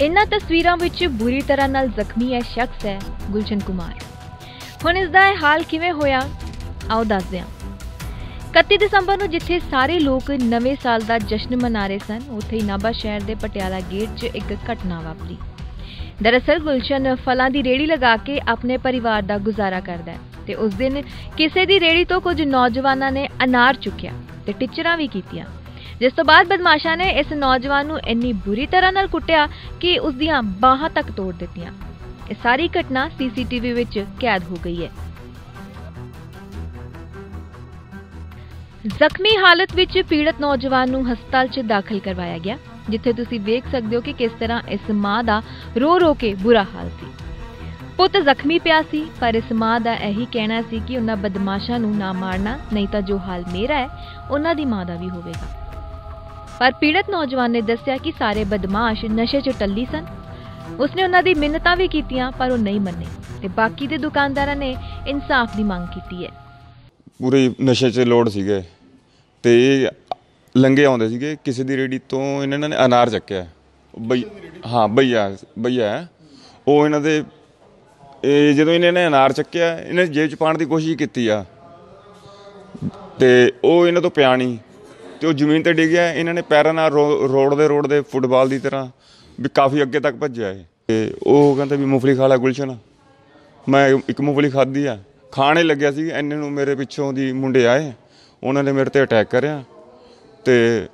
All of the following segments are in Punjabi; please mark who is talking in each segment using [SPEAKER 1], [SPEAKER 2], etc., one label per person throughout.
[SPEAKER 1] ਇਨ੍ਹਾਂ ਤਸਵੀਰਾਂ ਵਿੱਚ ਬੁਰੀ ਤਰ੍ਹਾਂ ਨਾਲ ਜ਼ਖਮੀ ਹੈ ਸ਼ਖਸ ਹੈ ਗੁਲਸ਼ਨ ਕੁਮਾਰ। ਹੁਣ ਇਸ ਦਾ ਇਹ ਹਾਲ ਕਿਵੇਂ ਹੋਇਆ? ਆਓ ਦੱਸਦੇ ਹਾਂ। 31 ਦਸੰਬਰ ਨੂੰ ਜਿੱਥੇ ਸਾਰੇ ਲੋਕ ਨਵੇਂ ਸਾਲ ਦਾ ਜਸ਼ਨ ਮਨਾ ਰਹੇ ਸਨ, ਉੱਥੇ ਹੀ ਨਾਭਾ ਸ਼ਹਿਰ ਦੇ ਪਟਿਆਲਾ ਗੇਟ 'ਚ ਇੱਕ ਘਟਨਾ ਵਾਪਰੀ। ਦਰਅਸਲ ਗੁਲਸ਼ਨ ਫਲਾਂ ਦੀ ਰੇੜੀ ਲਗਾ ਕੇ ਆਪਣੇ ਪਰਿਵਾਰ ਦਾ ਗੁਜ਼ਾਰਾ ਕਰਦਾ ਹੈ ਤੇ ਉਸ ਦਿਨ ਕਿਸੇ ਦੀ ਰੇੜੀ ਤੋਂ ਕੁਝ ਨੌਜਵਾਨਾਂ ਨੇ ਅਨਾਰ ਚੁੱਕਿਆ ਤੇ ਟਿਚਰਾਂ ਵੀ ਕੀਤੀਆਂ। ਜਿਸ ਤੋਂ ਬਾਅਦ ਬਦਮਾਸ਼ਾਂ ਨੇ ਇਸ ਨੌਜਵਾਨ ਨੂੰ ਇੰਨੀ ਬੁਰੀ ਤਰ੍ਹਾਂ ਨਾਲ ਕੁੱਟਿਆ ਕਿ ਉਸ ਦੀਆਂ ਬਾਹਾਂ ਤੱਕ ਤੋੜ ਦਿੱਤੀਆਂ। ਇਹ ਸਾਰੀ ਘਟਨਾ ਸੀਸੀਟੀਵੀ ਵਿੱਚ ਕੈਦ ਹੋ ਗਈ ਹੈ। ਜ਼ਖਮੀ ਹਾਲਤ ਵਿੱਚ ਪੀੜਤ ਨੌਜਵਾਨ ਨੂੰ ਹਸਪਤਾਲ 'ਚ ਦਾਖਲ ਕਰਵਾਇਆ ਗਿਆ, ਜਿੱਥੇ ਤੁਸੀਂ ਵੇਖ ਸਕਦੇ ਹੋ ਕਿ ਕਿਸ ਤਰ੍ਹਾਂ ਇਸ ਮਾਂ ਦਾ ਰੋ ਰੋ ਕੇ ਬੁਰਾ ਹਾਲ ਸੀ। ਪੁੱਤ ਜ਼ਖਮੀ ਪਿਆ ਸੀ, ਪਰ ਇਸ ਮਾਂ ਦਾ ਇਹੀ ਕਹਿਣਾ ਸੀ ਕਿ ਉਹਨਾਂ ਬਦਮਾਸ਼ਾਂ ਨੂੰ ਨਾ ਮਾਰਨਾ, ਨਹੀਂ ਤਾਂ ਜੋ ਹਾਲ ਮੇਰਾ ਹੈ, ਉਹਨਾਂ ਦੀ ਮਾਂ ਦਾ ਵੀ ਹੋਵੇਗਾ। ਪਰ ਪੀੜਤ ਨੌਜਵਾਨ ਨੇ ਦੱਸਿਆ ਕਿ ਸਾਰੇ ਬਦਮਾਸ਼ ਨਸ਼ੇ 'ਚ ਟੱਲੀ ਸਨ। ਉਸਨੇ ਉਹਨਾਂ ਦੀ ਮਿੰਨਤਾਂ ਵੀ ਕੀਤੀਆਂ, ਪਰ ਉਹ ਨਹੀਂ ਮੰਨੇ। ਤੇ ਬਾਕੀ ਦੇ ਦੁਕਾਨਦਾਰਾਂ ਨੇ ਇਨਸਾਫ ਦੀ ਮੰਗ ਕੀਤੀ ਹੈ।
[SPEAKER 2] ਪੂਰੇ ਨਸ਼ੇ 'ਚ ਲੋੜ ਸੀਗੇ ਤੇ ਇਹ ਲੰਗੇ ਆਉਂਦੇ ਸੀਗੇ। ਕਿਸੇ ਦੀ ਰੇੜੀ ਤੋਂ ਇਹਨਾਂ ਨੇ ਅਨਾਰ ਚੱਕਿਆ। ਬਈ, ਹਾਂ, ਬਈਆ ਬਈਆ। ਹੈ। ਉਹ ਇਹਨਾਂ ਦੇ, ਇਹ ਜਦੋਂ ਇਹਨਾਂ ਨੇ ਅਨਾਰ ਚੱਕਿਆ, ਇਹਨੇ ਜੇਬ 'ਚ ਪਾਉਣ ਦੀ ਕੋਸ਼ਿਸ਼ ਕੀਤੀ ਆ। ਤੇ ਉਹ ਇਹਨਾਂ ਤੋਂ ਪਿਆ ਨਹੀਂ। ਤੇ ਉਹ ਜ਼ਮੀਨ ਤੇ ਡਿੱਗਿਆ ਇਹਨਾਂ ਨੇ ਪੈਰਾਂ ਨਾਲ ਰੋ- ਰੋਡ ਦੇ ਰੋਡ ਦੇ ਫੁੱਟਬਾਲ ਦੀ ਤਰ੍ਹਾਂ ਵੀ ਕਾਫੀ ਅੱਗੇ ਤੱਕ ਭੱਜਿਆ ਇਹ। ਤੇ ਉਹ ਕਹਿੰਦਾ ਵੀ ਮੂੰਗਫਲੀ ਖਾ ਲੈ ਗੁਲਸ਼ਨ। ਮੈਂ ਇੱਕ ਮੂੰਗਫਲੀ ਖਾਧੀ ਆ। ਖਾਣੇ ਲੱਗਿਆ ਸੀ ਐਨੇ ਨੂੰ ਮੇਰੇ ਪਿੱਛੋਂ ਦੀ ਮੁੰਡੇ ਆਏ, ਉਹਨਾਂ ਨੇ ਮੇਰੇ ਤੇ ਅਟੈਕ ਕਰਿਆ। ਤੇ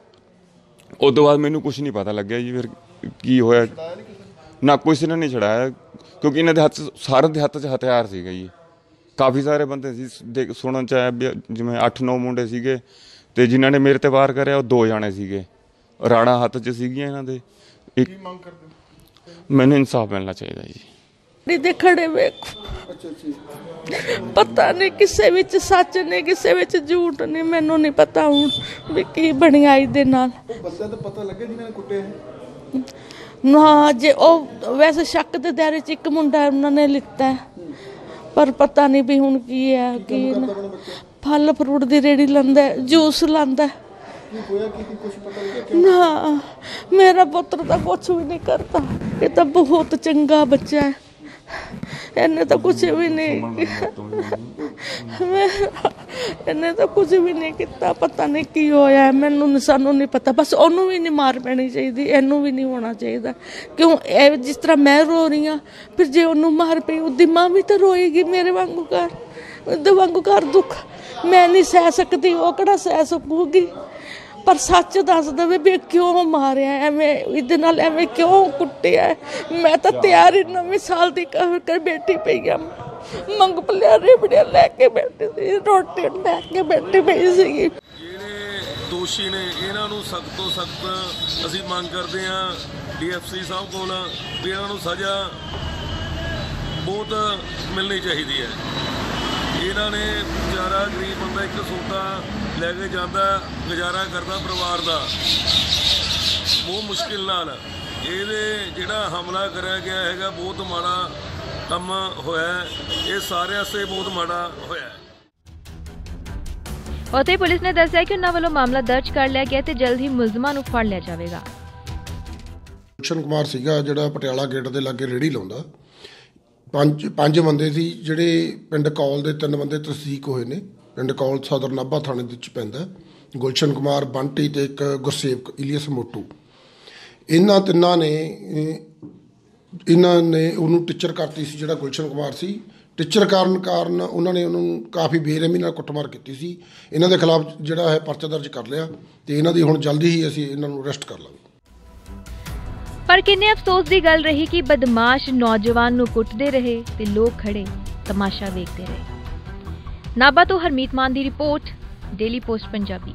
[SPEAKER 2] ਉਸ ਤੋਂ ਬਾਅਦ ਮੈਨੂੰ ਕੁਝ ਨਹੀਂ ਪਤਾ ਲੱਗਿਆ ਜੀ, ਫਿਰ ਕੀ ਹੋਇਆ। ਨਾ ਕਿਸੇ ਨੇ ਨਹੀਂ ਛੜਾਇਆ ਕਿਉਂਕਿ ਇਹਨਾਂ ਦੇ ਹੱਥ ਸਾਰਿਆਂ ਦੇ ਹੱਥ 'ਚ ਹਥਿਆਰ ਸੀਗੇ ਜੀ। ਕਾਫੀ ਸਾਰੇ ਬੰਦੇ ਸੀ, ਦੇਖ- ਸੁਣਨ ਚ ਆਇਆ ਵੀ ਜਿਵੇਂ 8-9 ਮੁੰਡੇ ਸੀਗੇ। ਤੇ ਜਿਨ੍ਹਾਂ ਨੇ ਮੇਰੇ ਤੇ ਵਾਰ ਕਰਿਆ ਉਹ ਦੋ ਜਾਣੇ ਸੀਗੇ। ਰਾਣਾ ਹੱਥ 'ਚ ਸੀਗੀਆਂ ਇਹਨਾਂ ਦੇ। ਇੱਕ ਮੈਨੂੰ ਇਨਸਾਫ ਮਿਲਣਾ ਚਾਹੀਦਾ ਜੀ।
[SPEAKER 3] ਨਹੀਂ ਦੇ ਖੜੇ ਵੇਖੋ। ਪਤਾ ਨਹੀਂ ਕਿਸੇ ਵਿੱਚ ਸੱਚ ਨੇ ਕਿਸੇ ਵਿੱਚ ਝੂਠ ਨੇ ਮੈਨੂੰ ਨਹੀਂ ਪਤਾ ਹੁਣ ਵੀ ਕੀ ਬਣਿਆ ਇਹਦੇ ਨਾਲ।
[SPEAKER 4] ਬੰਦਾ ਤਾਂ ਪਤਾ ਲੱਗਿਆ ਜਿਨ੍ਹਾਂ ਨੇ ਕੁੱਟਿਆ ਹੈ
[SPEAKER 3] ਨਾ ਜੇ ਉਹ ਵੈਸੇ ਸ਼ੱਕ ਦੇ ਦਾਇਰੇ 'ਚ ਇੱਕ ਮੁੰਡਾ ਉਹਨਾਂ ਨੇ ਲਿੱਤਾ। ਪਰ ਪਤਾ ਨਹੀਂ ਵੀ ਹੁਣ ਕੀ ਹੈ ਕੀ ਨਾ। ਫਲ ਫਰੂਟ ਦੀ ਰੇੜੀ ਲਾਂਦਾ ਜੂਸ ਲਾਂਦਾ। ਨਾ ਮੇਰਾ ਪੁੱਤਰ ਤਾਂ ਕੁਝ ਵੀ ਨਹੀਂ ਕਰਦਾ। ਇਹ ਤਾਂ ਬਹੁਤ ਚੰਗਾ ਬੱਚਾ ਹੈ। ਇਹਨੇ ਤਾਂ ਕੁਝ ਵੀ ਨਹੀਂ ਇਹਨੇ ਤਾਂ ਕੁਝ ਵੀ ਨਹੀਂ ਕੀਤਾ ਪਤਾ ਨਹੀਂ ਕੀ ਹੋਇਆ। ਮੈਨੂੰ ਸਾਨੂੰ ਨਹੀਂ ਪਤਾ। ਬਸ ਉਹਨੂੰ ਵੀ ਨਹੀਂ ਮਾਰ ਪੈਣੀ ਚਾਹੀਦੀ ਇਹਨੂੰ ਵੀ ਨਹੀਂ ਹੋਣਾ ਚਾਹੀਦਾ। ਕਿਉਂ? ਇਹ ਜਿਸ ਤਰ੍ਹਾਂ ਮੈਂ ਰੋ ਰਹੀ ਹਾਂ ਫਿਰ ਜੇ ਉਹਨੂੰ ਮਾਰ ਪਈ ਉਹਦੀ ਮਾਂ ਵੀ ਤਾਂ ਰੋਏਗੀ ਮੇਰੇ ਵਾਂਗੂ ਕਰ ਉਹਦੇ ਵਾਂਗੂ ਕਰ ਦੁੱਖ। ਮੈਂ ਨਹੀਂ ਸਹਿ ਸਕਦੀ ਉਹ ਕਿਹੜਾ ਸਹਿ ਸਕੂਗੀ? ਪਰ ਸੱਚ ਦੱਸ ਦੇਵੇ ਵੀ ਕਿਉਂ ਮਾਰਿਆ ਐਵੇਂ ਇਹਦੇ ਨਾਲ ਐਵੇਂ ਕਿਉਂ ਕੁੱਟਿਆ? ਮੈਂ ਤਾਂ ਤਿਆਰ ਹੀ ਨਵੇਂ ਸਾਲ ਦੀ ਕਰ ਕਰ ਬੈਠੀ ਪਈ ਆ। ਮੰਗ ਪਲਿਆ ਰੇਬੜੀਆਂ ਲੈ ਕੇ ਬੈਠੀ ਸੀ ਰੋਟੀ ਲੈ ਕੇ ਬੈਠੀ ਪਈ ਸੀਗੀ
[SPEAKER 5] ਜਿਹੜੇ ਦੋਸ਼ੀ ਨੇ ਇਹਨਾਂ ਨੂੰ ਸਖਤ ਤੋਂ ਸਖਤ ਅਸੀਂ ਮੰਗ ਕਰਦੇ ਹਾਂ ਡੀਐਫਸੀ ਸਾਹਿਬ ਕੋਲ ਵੀ ਇਹਨਾਂ ਨੂੰ ਸਜ਼ਾ ਬਹੁਤ ਮਿਲਣੀ ਚਾਹੀਦੀ ਹੈ। ਇਹਨਾਂ ਨੇ ਵਿਚਾਰਾ ਗਰੀਬ ਬੰਦਾ ਇੱਕ ਸੌਦਾ ਲੈ ਕੇ ਜਾਂਦਾ ਗੁਜ਼ਾਰਾ ਕਰਦਾ ਪਰਿਵਾਰ ਦਾ। ਬਹੁਤ ਮੁਸ਼ਕਿਲ ਨਾਲ ਇਹਦੇ ਜਿਹੜਾ ਹਮਲਾ ਕਰਿਆ ਗਿਆ ਹੈਗਾ ਬਹੁਤ ਮਾੜਾ ਕੰਮ ਹੋਇਆ ਹੈ। ਇਹ ਸਾਰੇ ਵਾਸਤੇ ਬਹੁਤ ਮਾੜਾ ਹੋਇਆ ਹੈ।
[SPEAKER 1] ਉੱਥੇ ਪੁਲਿਸ ਨੇ ਦੱਸਿਆ ਕਿ ਉਹਨਾਂ ਵੱਲੋਂ ਮਾਮਲਾ ਦਰਜ ਕਰ ਲਿਆ ਗਿਆ ਤੇ ਜਲਦ ਹੀ ਮੁਲਜ਼ਮਾਂ ਨੂੰ ਫੜ ਲਿਆ ਜਾਵੇਗਾ।
[SPEAKER 4] ਗੁਲਸ਼ਨ ਕੁਮਾਰ ਸੀਗਾ ਜਿਹੜਾ ਪਟਿਆਲਾ ਗੇਟ ਦੇ ਲਾਗੇ ਰੇੜੀ ਲਾਉਂਦਾ। ਪੰਜ ਪੰਜ ਬੰਦੇ ਸੀ ਜਿਹੜੇ ਪਿੰਡ ਕੌਲ ਦੇ ਤਿੰਨ ਬੰਦੇ ਤਸਦੀਕ ਹੋਏ ਨੇ। ਪਿੰਡ ਕੌਲ ਸਦਰ ਨਾਭਾ ਥਾਣੇ ਦੇ ਵਿੱਚ ਪੈਂਦਾ ਗੁਲਸ਼ਨ ਕੁਮਾਰ ਬੰਟੀ ਤੇ ਇੱਕ ਗੁਰਸੇਵਕ ਇਲੀਅਸ ਮੋਟੂ। ਇਹਨਾਂ ਤਿੰਨਾਂ ਨੇ ਇਹਨਾਂ ਨੇ ਉਹਨੂੰ ਟੀਚਰ ਕਰਤੀ ਸੀ, ਜਿਹੜਾ ਗੁਲਸ਼ਨ ਕੁਮਾਰ ਸੀ। ਟੀਚਰ ਕਾਰਨ ਕਾਰਨ ਉਹਨਾਂ ਨੇ ਉਹਨੂੰ ਕਾਫੀ ਬੇਰਹਿਮੀ ਨਾਲ ਕੁੱਟਮਾਰ ਕੀਤੀ ਸੀ। ਇਹਨਾਂ ਦੇ ਖਿਲਾਫ ਜਿਹੜਾ ਹੈ ਪਰਚਾ ਦਰਜ ਕਰ ਲਿਆ ਤੇ ਇਹਨਾਂ ਦੀ ਹੁਣ ਜਲਦੀ ਹੀ ਅਸੀਂ ਇਹਨਾਂ ਨੂੰ ਅਰੈਸਟ ਕਰ ਲਾਂਗੇ।
[SPEAKER 1] ਪਰ ਕਿੰਨੇ ਅਫਸੋਸ ਦੀ ਗੱਲ ਰਹੀ ਕਿ ਬਦਮਾਸ਼ ਨੌਜਵਾਨ ਨੂੰ ਕੁੱਟਦੇ ਰਹੇ ਤੇ ਲੋਕ ਖੜੇ ਤਮਾਸ਼ਾ ਵੇਖਦੇ ਰਹੇ। ਨਾਭਾ ਤੋਂ ਹਰਮੀਤ ਮਾਨ ਦੀ ਰਿਪੋਰਟ, ਡੇਲੀ ਪੋਸਟ ਪੰਜਾਬੀ।